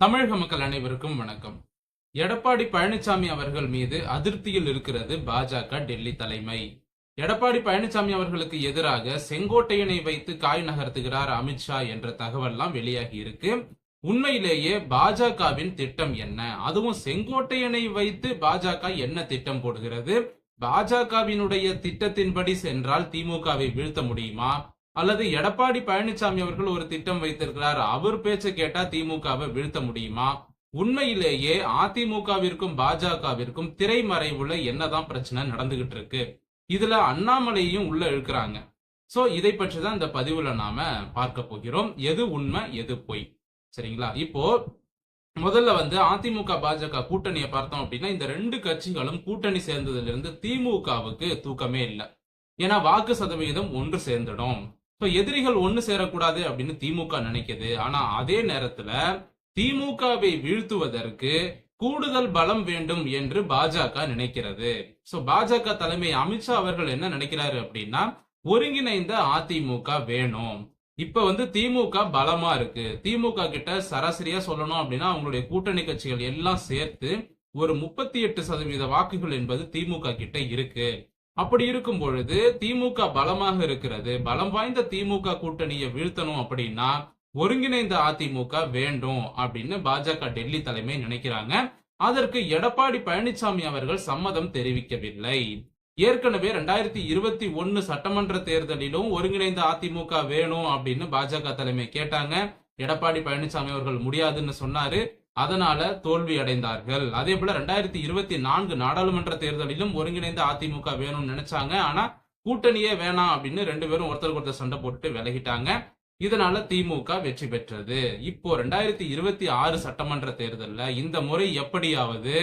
தமிழக மக்கள் அனைவருக்கும் வணக்கம். எடப்பாடி பழனிசாமி அவர்கள் மீது அதிருப்தியில் இருக்கிறது பாஜக டெல்லி தலைமை. எடப்பாடி பழனிசாமி அவர்களுக்கு எதிராக செங்கோட்டையனை வைத்து காய் நகர்த்துகிறார் அமித்ஷா என்ற தகவல்லாம் வெளியாகி இருக்கு. உண்மையிலேயே பாஜகவின் திட்டம் என்ன? அதுவும் செங்கோட்டையனை வைத்து பாஜக என்ன திட்டம் போடுகிறது? பாஜகவினுடைய திட்டத்தின்படி சென்றால் திமுகவை வீழ்த்த முடியுமா? அல்லது எடப்பாடி பழனிசாமி அவர்கள் ஒரு திட்டம் வைத்திருக்கிறார். அவர் பேச்சை கேட்டா திமுகவை வீழ்த்த முடியுமா? உண்மையிலேயே அதிமுகவிற்கும் பாஜகவிற்கும் திரைமறைவுல என்னதான் பிரச்சனை நடந்துகிட்டு இருக்கு? இதுல அண்ணாமலையும் உள்ள இழுக்கிறாங்க. சோ இதை பற்றி தான் இந்த பதிவுல நாம பார்க்க போகிறோம். எது உண்மை எது பொய்? சரிங்களா? இப்போ முதல்ல வந்து அதிமுக பாஜக கூட்டணியை பார்த்தோம் அப்படின்னா இந்த ரெண்டு கட்சிகளும் கூட்டணி சேர்ந்ததுல இருந்து திமுகவுக்கு தூக்கமே இல்லை. ஏன்னா வாக்கு சதவிகிதம் ஒன்று சேர்ந்துடும். இப்ப எதிரிகள் ஒன்று சேரக்கூடாது அப்படின்னு திமுக நினைக்குது. ஆனா அதே நேரத்துல திமுகவை வீழ்த்துவதற்கு கூடுதல் பலம் வேண்டும் என்று பாஜக நினைக்கிறது. சோ பாஜக தலைமை அமித்ஷா அவர்கள் என்ன நினைக்கிறாரு அப்படின்னா ஒருங்கிணைந்த அதிமுக வேணும். இப்ப வந்து திமுக பலமா இருக்கு. திமுக கிட்ட சராசரியா சொல்லணும் அப்படின்னா அவங்களுடைய கூட்டணி கட்சிகள் எல்லாம் சேர்த்து ஒரு முப்பத்தி எட்டு சதவீத வாக்குகள் என்பது திமுக கிட்ட இருக்கு. அப்படி இருக்கும் பொழுது திமுக பலமாக இருக்கிறது. பலம் வாய்ந்த திமுக கூட்டணியை வீழ்த்தணும் அப்படின்னா ஒருங்கிணைந்த அதிமுக வேண்டும் அப்படின்னு பாஜக டெல்லி தலைமை நினைக்கிறாங்க. அதற்கு எடப்பாடி பழனிசாமி அவர்கள் சம்மதம் தெரிவிக்கவில்லை. ஏற்கனவே ரெண்டாயிரத்தி இருபத்தி ஒன்னு சட்டமன்ற தேர்தலிலும் ஒருங்கிணைந்த அதிமுக வேணும் அப்படின்னு பாஜக தலைமை கேட்டாங்க. எடப்பாடி பழனிசாமி அவர்கள் முடியாதுன்னு சொன்னாரு. அதனால தோல்வி அடைந்தார்கள் அதே போல ரெண்டாயிரத்தி இருபத்தி நான்கு நாடாளுமன்ற தேர்தலிலும் ஒருங்கிணைந்த அதிமுக வேணும்னு நினைச்சாங்க. ஆனா கூட்டணியே வேணாம் அப்படின்னு ரெண்டு பேரும் ஒருத்தருக்கு ஒருத்தர் சண்டை போட்டுட்டு விலகிட்டாங்க. இதனால திமுக வெற்றி பெற்றது. இப்போ ரெண்டாயிரத்தி இருபத்தி ஆறு சட்டமன்ற தேர்தலில் இந்த முறை எப்படியாவது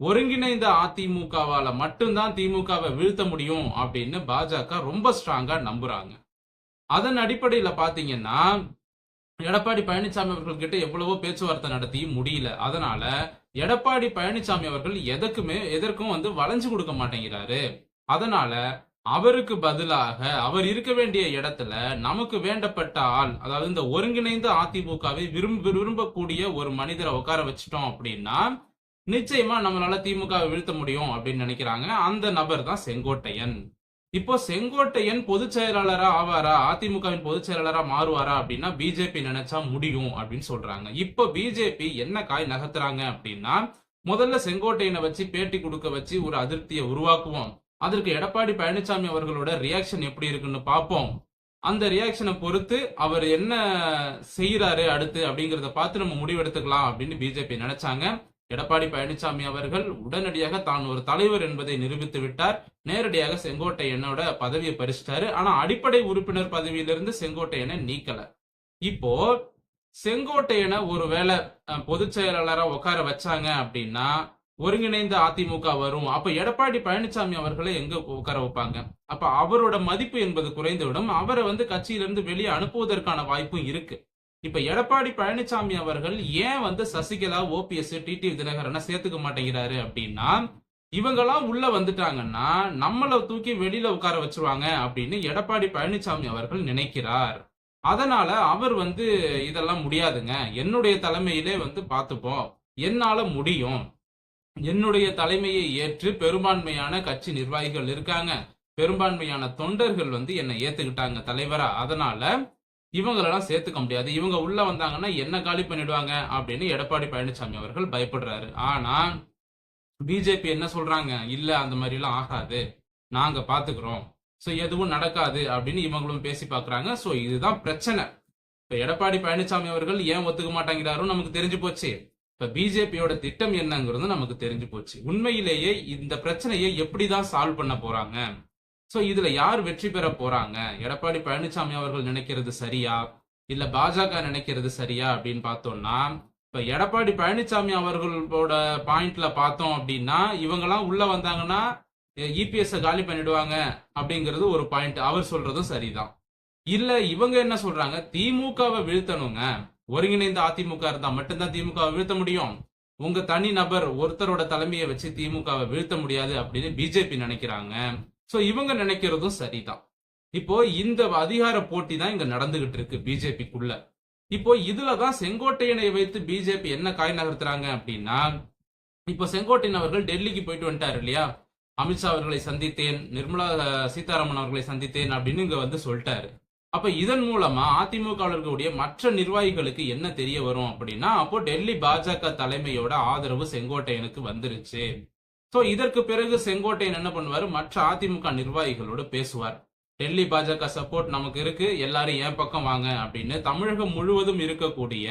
ஒருங்கிணைந்த அதிமுகவால மட்டும்தான் திமுகவை வீழ்த்த முடியும் அப்படின்னு பாஜக ரொம்ப ஸ்ட்ராங்கா நம்புறாங்க. அதன் அடிப்படையில பாத்தீங்கன்னா எடப்பாடி பழனிசாமி அவர்கள் கிட்ட எவ்வளவோ பேச்சுவார்த்தை நடத்தி முடியல. அதனால எடப்பாடி பழனிசாமி அவர்கள் எதற்குமே எதற்கும் வந்து வளைஞ்சு கொடுக்க மாட்டேங்கிறாரு. அதனால அவருக்கு பதிலாக அவர் இருக்க வேண்டிய இடத்துல நமக்கு வேண்டப்பட்ட ஆள் அதாவது இந்த ஒருங்கிணைந்த அதிமுகவை விரும்ப விரும்பக்கூடிய ஒரு மனிதரை உட்கார வச்சிட்டோம் அப்படின்னா நிச்சயமா நம்மளால திமுகவை வீழ்த்த முடியும் அப்படின்னு நினைக்கிறாங்க. அந்த நபர் தான் செங்கோட்டையன். இப்போ செங்கோட்டையன் பொதுச் செயலாளரா ஆவாரா? அதிமுகவின் பொதுச் செயலாளரா மாறுவாரா அப்படின்னா பிஜேபி நினைச்சா முடியும் அப்படின்னு சொல்றாங்க. இப்போ பிஜேபி என்ன காய் நகர்த்துறாங்க அப்படின்னா முதல்ல செங்கோட்டையனை வச்சு பேட்டி கொடுக்க வச்சு ஒரு அதிருப்தியை உருவாக்குவோம். அதற்கு எடப்பாடி பழனிசாமி அவர்களோட ரியாக்ஷன் எப்படி இருக்குன்னு பார்ப்போம். அந்த ரியாக்ஷனை பொறுத்து அவர் என்ன செய்யறாரு அடுத்து அப்படிங்கறத பார்த்து நம்ம முடிவெடுத்துக்கலாம் அப்படின்னு பிஜேபி நினைச்சாங்க. எடப்பாடி பழனிசாமி அவர்கள் உடனடியாக தான் ஒரு தலைவர் என்பதை நிரூபித்து விட்டார். நேரடியாக செங்கோட்டையனோட பதவியை பறிச்சிட்டாரு. ஆனா அடிப்படை உறுப்பினர் பதவியிலிருந்து செங்கோட்டையனை நீக்கல. இப்போ செங்கோட்டையனை ஒருவேளை பொதுச் செயலாளரா உட்கார வச்சாங்க அப்படின்னா ஒருங்கிணைந்த அதிமுக வரும். அப்ப எடப்பாடி பழனிசாமி அவர்களை எங்க உட்கார வைப்பாங்க? அப்ப அவரோட மதிப்பு என்பது குறைந்துவிடும். அவரை வந்து கட்சியிலிருந்து வெளியே அனுப்புவதற்கான வாய்ப்பும் இருக்கு. இப்ப எடப்பாடி பழனிசாமி அவர்கள் ஏன் வந்து சசிகலா ஓபிஎஸ் டிடி தினகரனை சேர்த்துக்க மாட்டேங்கிறாரு அப்படின்னா இவங்கெல்லாம் உள்ள வந்துட்டாங்கன்னா நம்மளை தூக்கி வெளியில உட்கார வச்சிருவாங்க அப்படின்னு எடப்பாடி பழனிசாமி அவர்கள் நினைக்கிறார். அதனால அவர் வந்து இதெல்லாம் முடியாதுங்க. என்னுடைய தலைமையிலே வந்து பார்த்துப்போம். என்னால முடியும். என்னுடைய தலைமையை ஏற்று பெரும்பான்மையான கட்சி நிர்வாகிகள் இருக்காங்க. பெரும்பான்மையான தொண்டர்கள் வந்து என்னை ஏத்துக்கிட்டாங்க தலைவரா. அதனால இவங்களெல்லாம் சேர்த்துக்க முடியாது. இவங்க உள்ள வந்தாங்கன்னா என்ன காலி பண்ணிடுவாங்க அப்படின்னு எடப்பாடி பழனிசாமி அவர்கள் பயப்படுறாரு. ஆனா பிஜேபி என்ன சொல்றாங்க? இல்ல அந்த மாதிரி எல்லாம் ஆகாது. நாங்க பாத்துக்கிறோம். சோ எதுவும் நடக்காது அப்படின்னு இவங்களும் பேசி பாக்குறாங்க. சோ இதுதான் பிரச்சனை. இப்ப எடப்பாடி பழனிசாமி அவர்கள் ஏன் ஒத்துக்க மாட்டாங்கிறாரோ நமக்கு தெரிஞ்சு போச்சு. இப்ப பிஜேபியோட திட்டம் என்னங்கிறது நமக்கு தெரிஞ்சு போச்சு. உண்மையிலேயே இந்த பிரச்சனையை எப்படிதான் சால்வ் பண்ண போறாங்க? சோ இதுல யார் வெற்றி பெற போறாங்க? எடப்பாடி பழனிசாமி அவர்கள் நினைக்கிறது சரியா? இல்ல பாஜக நினைக்கிறது சரியா அப்படின்னு பார்த்தோம்னா இப்ப எடப்பாடி பழனிசாமி அவர்களோட பாயிண்ட்ல பார்த்தோம் அப்படின்னா இவங்கெல்லாம் உள்ள வந்தாங்கன்னா இபிஎஸ் காலி பண்ணிடுவாங்க அப்படிங்கிறது ஒரு பாயிண்ட் அவர் சொல்றதும் சரிதான். இல்ல இவங்க என்ன சொல்றாங்க? திமுகவை வீழ்த்தணுங்க. ஒருங்கிணைந்த அதிமுக இருந்தா மட்டும்தான் திமுகவை வீழ்த்த முடியும். உங்க தனி நபர் ஒருத்தரோட தலைமையை வச்சு திமுகவை வீழ்த்த முடியாது அப்படின்னு பிஜேபி நினைக்கிறாங்க. சோ இவங்க நினைக்கிறதும் சரிதான். இப்போ இந்த அதிகார போட்டி தான் இங்க நடந்துகிட்டு இருக்கு பிஜேபிக்குள்ள. இப்போ இதுலதான் செங்கோட்டையனை வைத்து பிஜேபி என்ன காய் நகர்த்துறாங்க அப்படின்னா இப்போ செங்கோட்டையன் அவர்கள் டெல்லிக்கு போயிட்டு வந்துட்டார் இல்லையா? அமித்ஷா அவர்களை சந்தித்தேன் நிர்மலா சீதாராமன் அவர்களை சந்தித்தேன் அப்படின்னு இங்க வந்து சொல்லிட்டாரு. அப்ப இதன் மூலமா அதிமுக மற்ற நிர்வாகிகளுக்கு என்ன தெரிய வரும் அப்படின்னா அப்போ டெல்லி பாஜக தலைமையோட ஆதரவு செங்கோட்டையனுக்கு வந்துருச்சு. சோ இதற்கு பிறகு செங்கோட்டையன் என்ன பண்ணுவார்? மற்ற அதிமுக நிர்வாகிகளோடு பேசுவார். டெல்லி பாஜக சப்போர்ட் நமக்கு இருக்கு. எல்லாரும் என் பக்கம் வாங்க? அப்படின்னு தமிழகம் முழுவதும் இருக்கக்கூடிய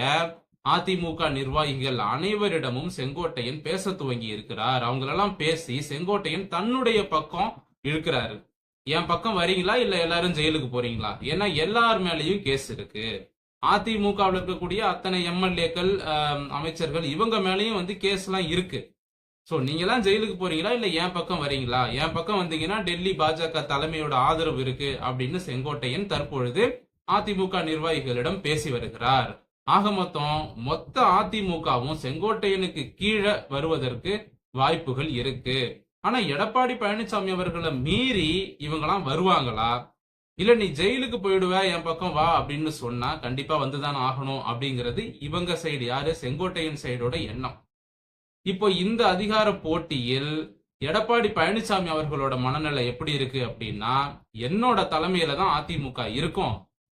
அதிமுக நிர்வாகிகள் அனைவரிடமும் செங்கோட்டையன் பேச துவங்கி இருக்கிறார். அவங்களெல்லாம் பேசி செங்கோட்டையன் தன்னுடைய பக்கம் இழுக்கிறாரு. என் பக்கம் வரீங்களா? இல்ல எல்லாரும் ஜெயிலுக்கு போறீங்களா? ஏன்னா எல்லார் மேலேயும் கேஸ் இருக்கு. அதிமுகவில் இருக்கக்கூடிய அத்தனை எம்எல்ஏக்கள் அமைச்சர்கள் இவங்க மேலேயும் வந்து கேஸ் எல்லாம் இருக்கு. ஸோ நீங்களாம் ஜெயிலுக்கு போறீங்களா? இல்லை என் பக்கம் வரீங்களா? என் பக்கம் வந்தீங்கன்னா டெல்லி பாஜக தலைமையோட ஆதரவு இருக்கு அப்படின்னு செங்கோட்டையன் தற்பொழுது அதிமுக நிர்வாகிகளிடம் பேசி வருகிறார். ஆக மொத்தம் மொத்த அதிமுகவும் செங்கோட்டையனுக்கு கீழே வருவதற்கு வாய்ப்புகள் இருக்கு. ஆனா எடப்பாடி பழனிசாமி அவர்களை மீறி இவங்கெல்லாம் வருவாங்களா? இல்ல நீ ஜெயிலுக்கு போயிடுவ என் பக்கம் வா அப்படின்னு சொன்னா கண்டிப்பா வந்துதான் ஆகணும் அப்படிங்கிறது இவங்க சைடு யாரு? செங்கோட்டையன் சைடோட எண்ணம். இப்போ இந்த அதிகார போட்டியில் எடப்பாடி பழனிசாமி அவர்களோட மனநிலை எப்படி இருக்கு அப்படின்னா என்னோட தலைமையில தான் அதிமுக இருக்கும்.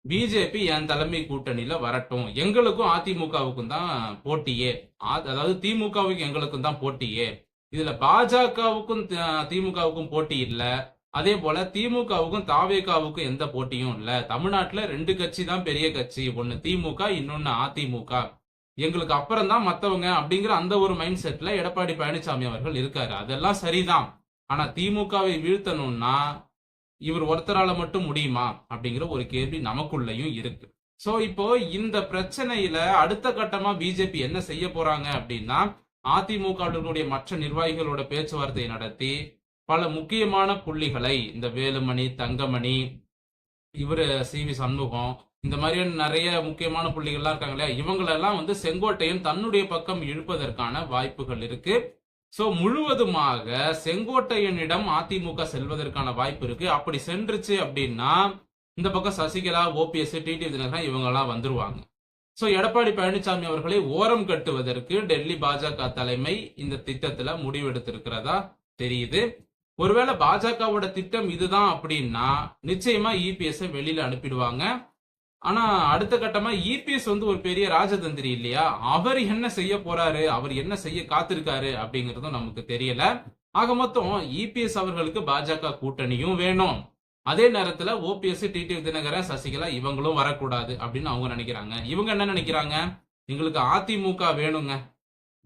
பிஜேபி என் தலைமை கூட்டணியில வரட்டும். எங்களுக்கும் அதிமுகவுக்கும் தான் போட்டியே. அதாவது திமுகவுக்கும் எங்களுக்கும் தான் போட்டியே. இதுல பாஜகவுக்கும் திமுகவுக்கும் போட்டி இல்ல. அதே போல திமுகவுக்கும் தாவேகாவுக்கும் எந்த போட்டியும் இல்ல. தமிழ்நாட்டுல ரெண்டு கட்சி தான் பெரிய கட்சி. ஒன்னு திமுக இன்னொன்னு அதிமுக. எங்களுக்கு அப்புறம் தான் மற்றவங்க அப்படிங்கிற அந்த ஒரு மைண்ட் செட்ல எடப்பாடி பழனிசாமி அவர்கள் இருக்காரு. அதெல்லாம் சரிதான். ஆனா திமுகவை வீழ்த்தணும்னா இவர் ஒருத்தரால மட்டும் முடியுமா அப்படிங்கிற ஒரு கேள்வி நமக்குள்ளயும் இருக்கு. சோ இப்போ இந்த பிரச்சனையில அடுத்த கட்டமா பிஜேபி என்ன செய்ய போறாங்க அப்படின்னா அதிமுக மற்ற நிர்வாகிகளோட பேச்சுவார்த்தை நடத்தி பல முக்கியமான புள்ளிகளை இந்த வேலுமணி தங்கமணி இவர் சி வி சண்முகம் இந்த மாதிரியான நிறைய முக்கியமான புள்ளிகள்லாம் இருக்காங்க இல்லையா? இவங்களெல்லாம் வந்து செங்கோட்டையன் தன்னுடைய பக்கம் இழுப்பதற்கான வாய்ப்புகள் இருக்கு. சோ முழுவதுமாக செங்கோட்டையனிடம் அதிமுக செல்வதற்கான வாய்ப்பு இருக்கு. அப்படி சென்றுச்சு அப்படின்னா இந்த பக்கம் சசிகலா ஓபிஎஸ் டிடி தினகரன் இவங்க எல்லாம் வந்துருவாங்க. சோ எடப்பாடி பழனிசாமி அவர்களை ஓரம் கட்டுவதற்கு டெல்லி பாஜக தலைமை இந்த திட்டத்துல முடிவெடுத்திருக்கிறதா தெரியுது. ஒருவேளை பாஜகவோட திட்டம் இதுதான் அப்படின்னா நிச்சயமா இபிஎஸ் வெளியில அனுப்பிடுவாங்க. ஆனா அடுத்த கட்டமா இபிஎஸ் வந்து ஒரு பெரிய ராஜதந்திரி இல்லையா? அவர் என்ன செய்ய போறாரு? அவர் என்ன செய்ய காத்திருக்காரு? அப்படிங்கறதும் நமக்கு தெரியல. ஆக மொத்தம் இபிஎஸ் அவர்களுக்கு பாஜக கூட்டணியும் வேணும். அதே நேரத்துல ஓபிஎஸ் டிடி தினகரன் சசிகலா இவங்களும் வரக்கூடாது அப்படின்னு அவங்க நினைக்கிறாங்க. இவங்க என்ன நினைக்கிறாங்க? எங்களுக்கு அதிமுக வேணுங்க.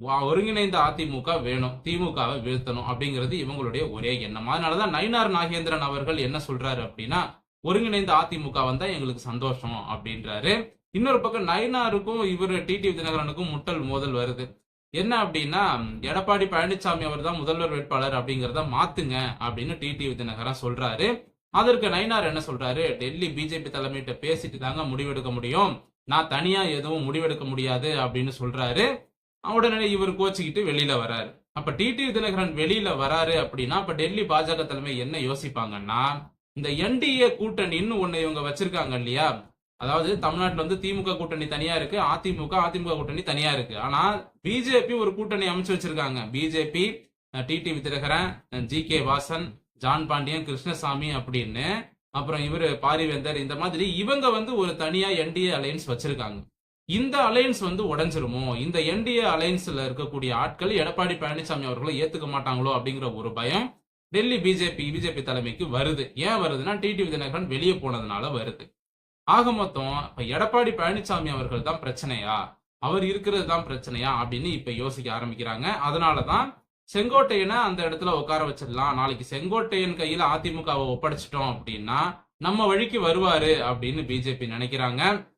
வா- ஒருங்கிணைந்த அதிமுக வேணும். திமுகவை வீழ்த்தணும் அப்படிங்கிறது இவங்களுடைய ஒரே எண்ணம். அதனாலதான் நயினார் நாகேந்திரன் அவர்கள் என்ன சொல்றாரு அப்படின்னா ஒருங்கிணைந்த அதிமுக வந்தா எங்களுக்கு சந்தோஷம் அப்படின்றாரு. இன்னொரு பக்கம் நயனாருக்கும் இவர் டிடி தினகரனுக்கும் முட்டல் மோதல் வருது. என்ன அப்படின்னா எடப்பாடி பழனிசாமி அவர் தான் முதல்வர் வேட்பாளர் அப்படிங்கிறத மாத்துங்க அப்படின்னு டிடி தினகரன் சொல்றாரு. அதற்கு நயினார் என்ன சொல்றாரு? டெல்லி பிஜேபி தலைமையிட்ட பேசிட்டு தாங்க முடிவெடுக்க முடியும். நான் தனியா எதுவும் முடிவெடுக்க முடியாது அப்படின்னு சொல்றாரு. உடனே இவர் கோச்சிக்கிட்டு வெளியில வராரு அப்ப டிடி தினகரன் வெளியில வராரு அப்படின்னா அப்ப டெல்லி பாஜக தலைமை என்ன யோசிப்பாங்கன்னா இந்த என்டிஏ கூட்டணின்னு ஒண்ணு இவங்க வச்சிருக்காங்க இல்லையா? அதாவது தமிழ்நாட்டுல வந்து திமுக கூட்டணி தனியா இருக்கு அதிமுக அதிமுக கூட்டணி தனியா இருக்கு. ஆனா பிஜேபி ஒரு கூட்டணி அமைச்சு வச்சிருக்காங்க. BJP TT Dinakaran G K Vasan John Pandian Krishnasamy அப்படின்னு அப்புறம் இவரு பாரிவேந்தர் இந்த மாதிரி இவங்க வந்து ஒரு தனியா என்டிஏ அலையன்ஸ் வச்சிருக்காங்க. இந்த அலையன்ஸ் வந்து உடஞ்சிருமோ? இந்த என்டிஏ அலையன்ஸ்ல இருக்கக்கூடிய ஆட்கள் எடப்பாடி பழனிசாமி அவர்களை ஏத்துக்க மாட்டாங்களோ அப்படிங்கிற ஒரு பயம் டெல்லி பிஜேபி பிஜேபி தலைமைக்கு வருது. ஏன் வருதுன்னா டிடி தினகரன் வெளியே போனதுனால வருது. ஆக மொத்தம் இப்ப எடப்பாடி பழனிசாமி அவர்கள் தான் பிரச்சனையா? அவர் இருக்கிறது தான் பிரச்சனையா? அப்படின்னு இப்ப யோசிக்க ஆரம்பிக்கிறாங்க. அதனாலதான் செங்கோட்டையனை அந்த இடத்துல உட்கார வச்சிடலாம். நாளைக்கு செங்கோட்டையன் கையில அதிமுகவை ஒப்படைச்சிட்டோம் அப்படின்னா நம்ம வழிக்கு வருவாரு அப்படின்னு பிஜேபி நினைக்கிறாங்க.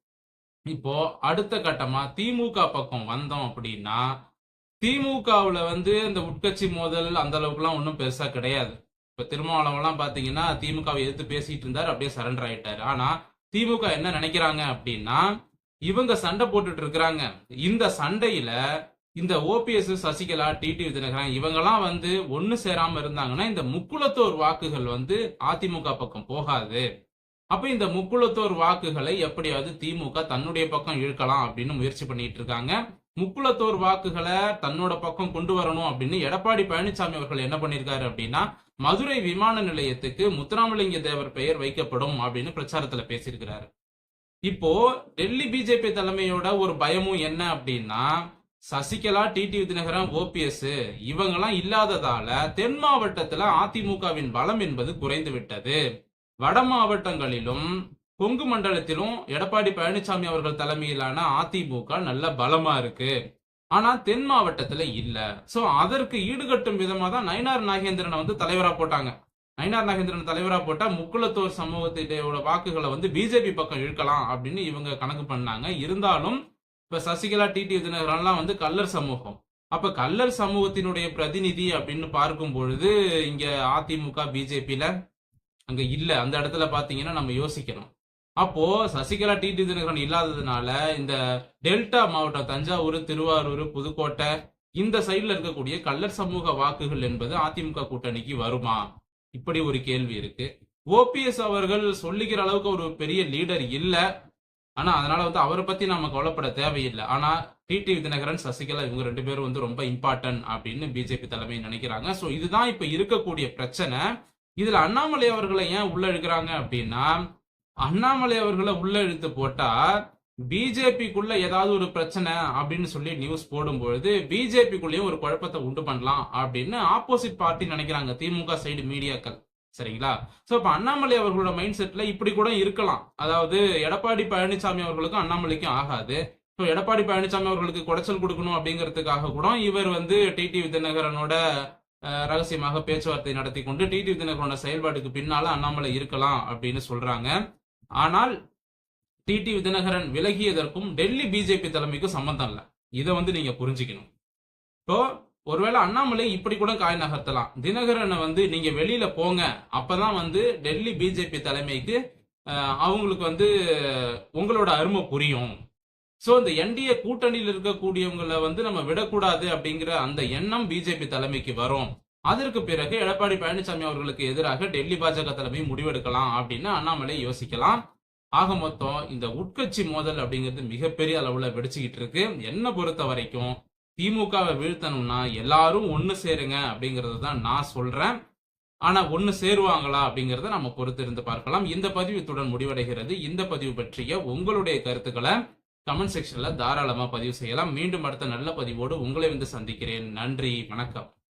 இப்போ அடுத்த கட்டமா திமுக பக்கம் வந்தோம் அப்படின்னா திமுகவுல வந்து இந்த உட்கட்சி மோதல் அந்த அளவுக்குலாம் ஒன்றும் பெருசா கிடையாது. இப்ப திருமாவளவெல்லாம் பாத்தீங்கன்னா திமுகவை எதிர்த்து பேசிட்டு இருந்தாரு அப்படியே சரண்டர் ஆயிட்டாரு. ஆனா திமுக என்ன நினைக்கிறாங்க அப்படின்னா இவங்க சண்டை போட்டுட்டு இருக்கிறாங்க. இந்த சண்டையில இந்த ஓபிஎஸ் சசிகலா டிடி தினகரன் இவங்கெல்லாம் வந்து ஒன்று சேராம இருந்தாங்கன்னா இந்த முக்குளத்தோர் வாக்குகள் வந்து அதிமுக பக்கம் போகாது. அப்ப இந்த முக்குளத்தோர் வாக்குகளை எப்படியாவது திமுக தன்னுடைய பக்கம் இழுக்கலாம் அப்படின்னு முயற்சி பண்ணிட்டு இருக்காங்க. முக்குளத்தோர் வாக்குகளை தன்னோட பக்கம் கொண்டு வரணும் அப்படின்னு எடப்பாடி பழனிசாமி அவர்கள் என்ன பண்ணியிருக்காரு அப்படின்னா மதுரை விமான நிலையத்துக்கு முத்துராமலிங்க தேவர் பெயர் வைக்கப்படும் அப்படின்னு பிரச்சாரத்துல பேசியிருக்கிறாரு. இப்போ டெல்லி பிஜேபி தலைமையோட ஒரு பயமும் என்ன அப்படின்னா சசிகலா டிடி விதிநகரம் ஓபிஎஸ் இவங்கெல்லாம் இல்லாததால தென் மாவட்டத்துல அதிமுகவின் பலம் என்பது குறைந்து விட்டது. வட மாவட்டங்களிலும் கொங்கு மண்டலத்திலும் எடப்பாடி பழனிசாமி அவர்கள் தலைமையிலான அதிமுக நல்ல பலமா இருக்கு. ஆனா தென் மாவட்டத்துல இல்ல. சோ அதற்கு ஈடுகட்டும் விதமா தான் நயினார் நாகேந்திரனை வந்து தலைவரா போட்டாங்க. நயினார் நாகேந்திரன் தலைவரா போட்டா முக்குளத்தோர் சமூகத்தியோட வாக்குகளை வந்து பிஜேபி பக்கம் இழுக்கலாம் அப்படின்னு இவங்க கணக்கு பண்ணாங்க. இருந்தாலும் இப்ப சசிகலா டிடி தினகரன்லாம் வந்து கல்லர் சமூகம். அப்ப கல்லர் சமூகத்தினுடைய பிரதிநிதி அப்படின்னு பார்க்கும் பொழுது இங்க அதிமுக பிஜேபியில அங்க இல்ல. அந்த இடத்துல பாத்தீங்கன்னா நம்ம யோசிக்கணும். அப்போ சசிகலா டிடி தினகரன் இல்லாததுனால இந்த டெல்டா மாவட்டம் தஞ்சாவூர் திருவாரூர் புதுக்கோட்டை இந்த சைட்ல இருக்கக்கூடிய கள்ளர் சமூக வாக்குகள் என்பது அதிமுக கூட்டணிக்கு வருமா? இப்படி ஒரு கேள்வி இருக்கு. ஓபிஎஸ் அவர்கள் சொல்லிக்கிற அளவுக்கு ஒரு பெரிய லீடர் இல்ல. ஆனா அதனால வந்து அவரை பத்தி நாம கவலைப்பட தேவையில்லை. ஆனா டிடி தினகரன் சசிகலா இவங்க ரெண்டு பேரும் வந்து ரொம்ப இம்பார்ட்டன்ட் அப்படின்னு பிஜேபி தலைமை நினைக்கிறாங்க. சோ இதுதான் இப்ப இருக்கக்கூடிய பிரச்சனை. இதுல அண்ணாமலை அவர்களை ஏன் உள்ள இழுக்கிறாங்க அப்படின்னா அண்ணாமலை அவர்களை உள்ள இழுத்து போட்டா பிஜேபிக்குள்ள ஏதாவது ஒரு பிரச்சனை அப்படின்னு சொல்லி நியூஸ் போடும்பொழுது பிஜேபிக்குள்ளேயும் ஒரு குழப்பத்தை உண்டு பண்ணலாம் அப்படின்னு ஆப்போசிட் பார்ட்டி நினைக்கிறாங்க திமுக சைடு மீடியாக்கள். சரிங்களா? சோ இப்ப அண்ணாமலை அவர்களோட மைண்ட் செட்ல இப்படி கூட இருக்கலாம். அதாவது எடப்பாடி பழனிசாமி அவர்களுக்கும் அண்ணாமலைக்கும் ஆகாது. ஸோ எடப்பாடி பழனிசாமி அவர்களுக்கு குடைச்சல் கொடுக்கணும் அப்படிங்கிறதுக்காக கூட இவர் வந்து டிடி விதிநகரனோட ரகசியமாக பேச்சுவார்த்தை நடத்தி கொண்டு டிடி விதிநகரனோட செயல்பாட்டுக்கு பின்னால அண்ணாமலை இருக்கலாம் அப்படின்னு சொல்றாங்க. ஆனால் டிடி தினகரன் விலகியதற்கும் டெல்லி பிஜேபி தலைமைக்கும் சம்பந்தம் இல்லை. இதை வந்து நீங்க புரிஞ்சுக்கணும். இப்போ ஒருவேளை அண்ணாமலை இப்படி கூட காய் நகர்த்தலாம். தினகரனை வந்து நீங்க வெளியில போங்க. அப்பதான் வந்து டெல்லி பிஜேபி தலைமைக்கு அவங்களுக்கு வந்து உங்களோட அருமை புரியும். ஸோ இந்த என்டிஏ கூட்டணியில் இருக்கக்கூடியவங்களை வந்து நம்ம விடக்கூடாது அப்படிங்கிற அந்த எண்ணம் பிஜேபி தலைமைக்கு வரும். அதற்கு பிறகு எடப்பாடி பழனிசாமி அவர்களுக்கு எதிராக டெல்லி பாஜக தலைமை முடிவெடுக்கலாம் அப்படின்னு அண்ணாமலை யோசிக்கலாம். ஆக மொத்தம் இந்த உட்கட்சி மோதல் அப்படிங்கிறது மிகப்பெரிய அளவுல வெடிச்சுக்கிட்டு இருக்கு. என்ன பொறுத்த வரைக்கும் திமுகவை வீழ்த்தணும்னா எல்லாரும் ஒன்னு சேருங்க அப்படிங்கிறது தான் நான் சொல்றேன். ஆனா ஒன்னு சேருவாங்களா அப்படிங்கறத நம்ம பொறுத்து இருந்து பார்க்கலாம். இந்த பதிவு இத்துடன் முடிவடைகிறது. இந்த பதிவு பற்றிய உங்களுடைய கருத்துக்களை கமெண்ட் செக்ஷன்ல தாராளமா பதிவு செய்யலாம். மீண்டும் அடுத்த நல்ல பதிவோடு உங்களை வந்து சந்திக்கிறேன். நன்றி. வணக்கம்.